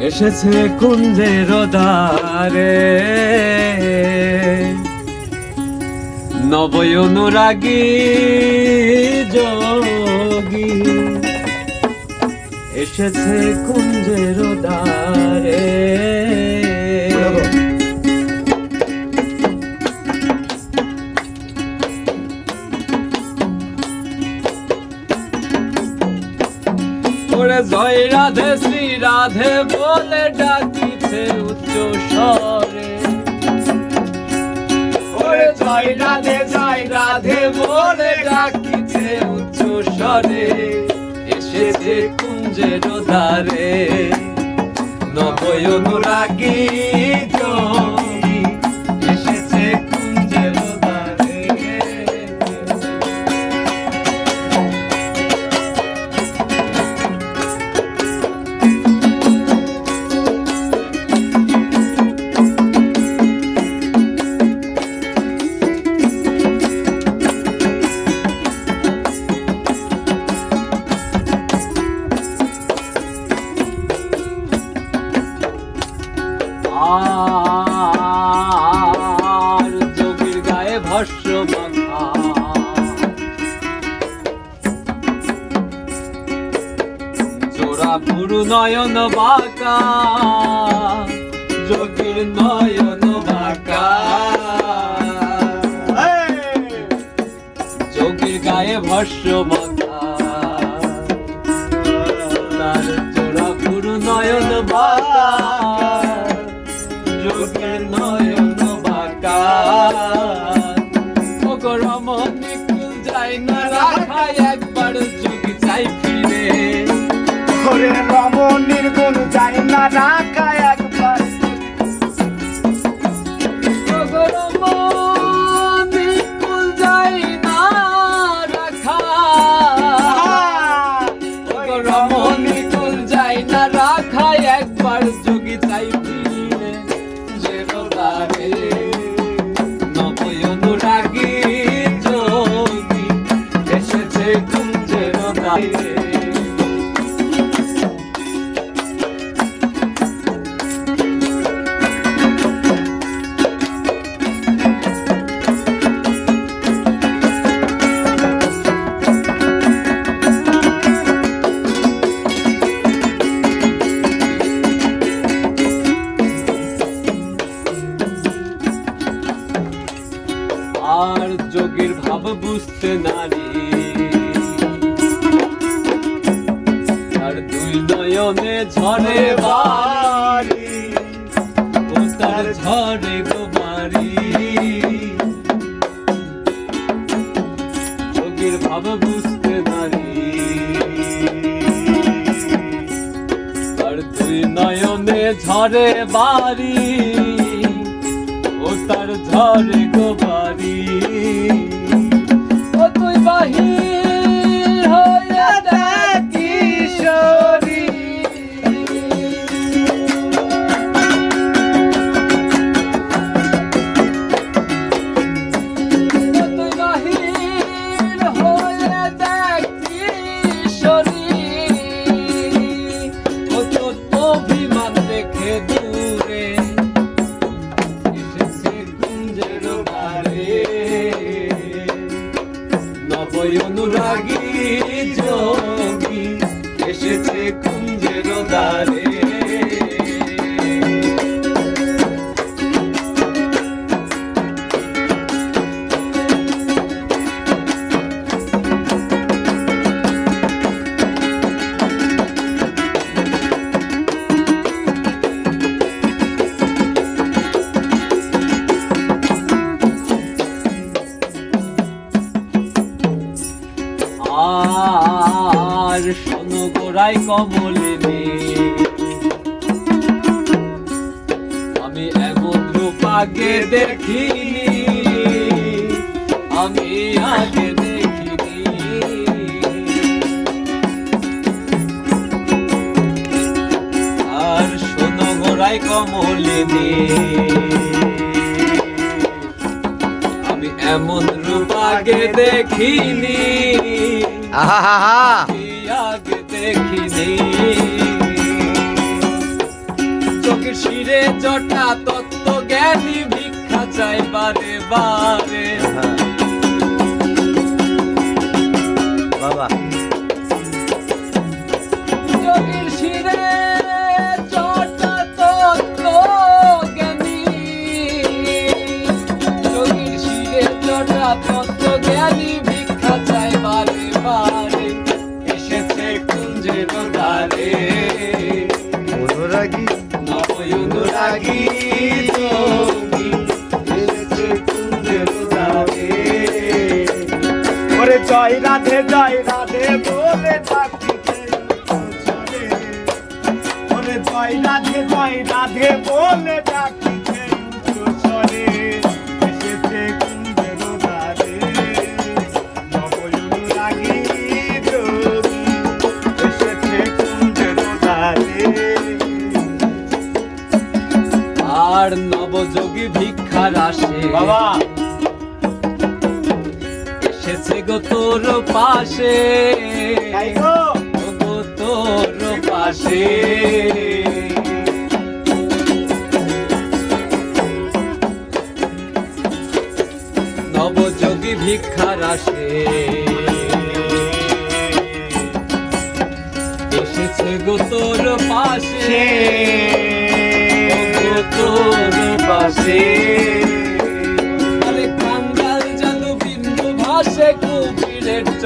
এসেছে কুঞ্জের দ্বারে। নবয় অনুরাগী যোগী। এসেছে কুঞ্জের দ্বারে। রাধে বলে ডাকিছে উচ্চ স্বরে। ওরে জয় রাধে জয় রাধে বলে ডাকিছে উচ্চ স্বরে। এসেছে কুঞ্জের দ্বারে। নবয় অনুরাগী আর যোগীর গায়ে ভস্য মাখা। জোড়া পুরু নয়ন বাঁকা যোগীর নয়ন বাঁকা। যোগীর গায়ে ভস্য মাখা। জোড়া পুরু নয়ন বাঁকা। Ra ভাব বুঝতে নারী। আর দুই নয়নে ঝরে বাড়ি, ও তার ঝরে গো বাড়ি যোগীর ভাব বুঝতে নারী। আর দুই নয়নে ঝরে বাড়ি, ও তার ঝরে গো বাড়ি তুই বাহির হয়ে দেখ। গোড়াই কমলিনী আমি এমন রূপ আগে দেখিনি। আমি আগে আমি এমন রূপ আগে দেখিনি। আহা আমি আগে দেখিনি জটা তত্ত্ব জ্ঞানী ভিক্ষা চাই বারে বারে। বাবা। যোগীর শিরে জ্ঞানী জয় রাধে জয় রাধে বলে থাকি জয় রাধে জয় রাধে বলে ডাকিছে এসেছে গো তোর পাশে। গো তোর পাশে। নবযোগী ভিক্ষার আসে। এসেছে গো তোর পাশে। গো তোর পাশে।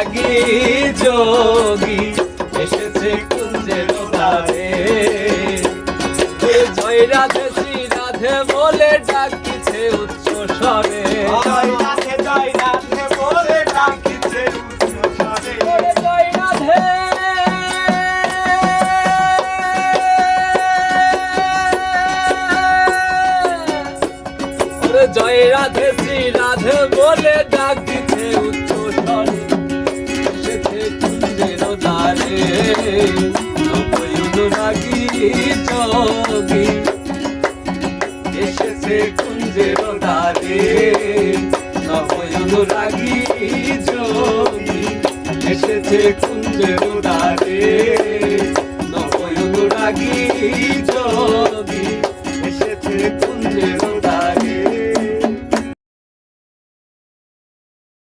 নবয়নুরাগী যোগী। এসেছে কুঞ্জের দ্বারে জয় রাধে শ্রী রাধে বলে ডাকিছে উচ্চ স্বরে। জয় রাধে জয় রাধে বলে ডাকিছে উচ্চ স্বরে। ওরে জয় রাধে। জয় রাধে শ্রী রাধে বলে ডাকিছে এসেছে কুঞ্জের উদারে নয়ন রাগি জগি